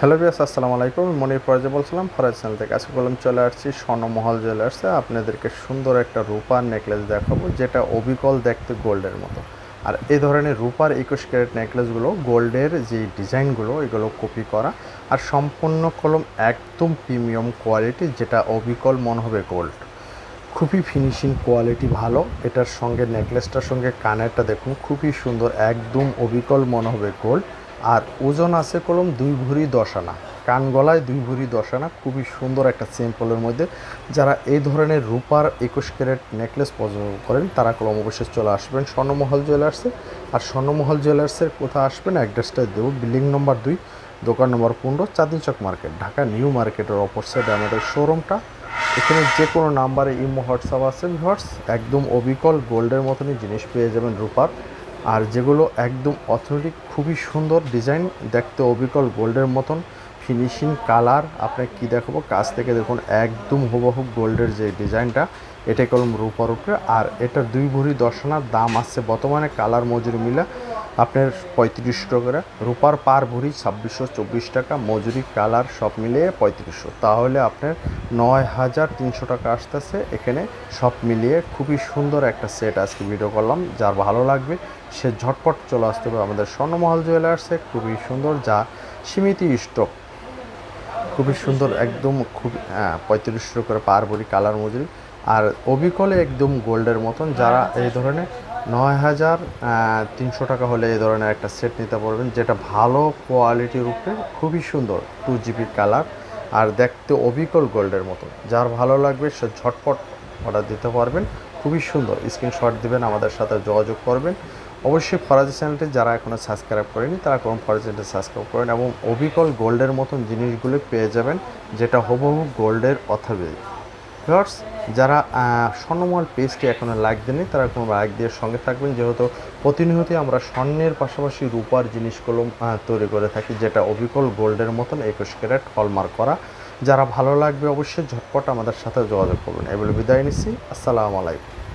Hello বিয়াস আসসালামু আলাইকুম। মনির ফরাজে বলছিলাম, ফরাজ চ্যানেল থেকে আজকে বললাম চলে আসছি স্বর্ণমহল জুয়েলার্সে আপনাদেরকে সুন্দর একটা রূপার নেকলেস দেখাবো, যেটা অবিকল দেখতে গোল্ডের মতো। আর এই ধরনের রূপার একুশ ক্যারেট নেকলেসগুলো গোল্ডের যে ডিজাইনগুলো এগুলো কপি করা। আর সম্পূর্ণ কলম একদম প্রিমিয়াম কোয়ালিটি যেটা অবিকল মনে হবে গোল্ড খুবই ফিনিশিং কোয়ালিটি ভালো। এটার সঙ্গে নেকলেসটার সঙ্গে কানেরটা দেখুন, খুবই সুন্দর, একদম অবিকল মনে হবে গোল্ড আর ওজন আছে কলম দুই ভরি দশ আনা। কান গলায় দুই ভরি দশ আনা, খুবই সুন্দর একটা সিম্পলের মধ্যে। যারা এই ধরনের রূপার একুশ ক্যারেট নেকলেস পছন্দ করেন, তারা কলম অবশ্যই চলে আসবেন স্বর্ণমহল জুয়েলার্সে। আর স্বর্ণমহল জুয়েলার্সের কোথায় আসবেন অ্যাড্রেসটা দেবো। বিল্ডিং নম্বর দুই, দোকান নম্বর পনেরো চাঁদিন চক মার্কেট, ঢাকা নিউ মার্কেটের অপর সাইডে আমাদের শোরুমটা। এখানে যে কোনো নাম্বারে ইমো, হোয়াটসঅ্যাপ আছে। ভিউয়ার্স, একদম অবিকল গোল্ডের মতনই জিনিস পেয়ে যাবেন রূপার। আর যেগুলো একদম অথেন্টিক খুবই সুন্দর ডিজাইন দেখতে অবিকল গোল্ডের মতন। ফিনিশিং কালার আপনাকে কী দেখাবো? কাছ থেকে দেখুন, একদম হুবহু গোল্ডের যে ডিজাইনটা এটা কলম রূপার উপরে আর এটা দুই ভরি দশনার দাম আছে বর্তমানে কালার মজুরি মিলা আপনার পঁয়ত্রিশশো টাকা, রূপার পার ভরি ছাব্বিশশো চব্বিশ টাকা, মজুরি, কালার সব মিলিয়ে পঁয়ত্রিশশো। তাহলে আপনার নয় হাজার তিনশো টাকা আসতেছে। এখানে সব মিলিয়ে খুবই সুন্দর একটা সেট আজকে ভিডিও করলাম। যার ভালো লাগবে, সে ঝটপট চলে আসতে হবে আমাদের স্বর্ণমহল জুয়েলার্সে খুবই সুন্দর, যা সীমিত স্টক খুবই সুন্দর, একদম খুব হ্যাঁ পঁয়ত্রিশশো করে পার ভরি, কালার, মজুরি। আর অবিকলে একদম গোল্ডের মতন, যারা এই ধরনের নয় হাজার তিনশো টাকা হলে এই ধরনের একটা সেট নিতে পারবেন, যেটা ভালো কোয়ালিটির উপরে খুবই সুন্দর টু জিবি কালার আর দেখতে অবিকল গোল্ডের মতো। যার ভালো লাগবে সে ঝটপট অর্ডার দিতে পারবেন, খুবই সুন্দর। স্ক্রিনশট দিবেন, আমাদের সাথে যোগাযোগ করবেন। অবশ্যই ফরাজি চ্যানেলটি যারা এখনও সাবস্ক্রাইব করেনি, তারা কোন ফরাজি চ্যানেলটি সাবস্ক্রাইব করেন এবং অবিকল গোল্ডের মতন জিনিসগুলো পেয়ে যাবেন, যেটা হুবহু গোল্ডের অথাবে ভিউয়ার্স যারা স্বর্ণমল পেজটি এখনও লাইক দেননি, তারা কোনো লাইক দিয়ে সঙ্গে থাকবেন। যেহেতু প্রতিনিয়তই আমরা স্বর্ণের পাশাপাশি রূপার জিনিসগুলো তৈরি করে থাকি, যেটা অবিকল গোল্ডের মতন একুশ ক্যারেট হলমার্ক করা। যারা ভালো লাগবে অবশ্যই ঝটপট আমাদের সাথে যোগাযোগ করবেন। এগুলো বিদায় নিচ্ছি। আসসালামু আলাইকুম।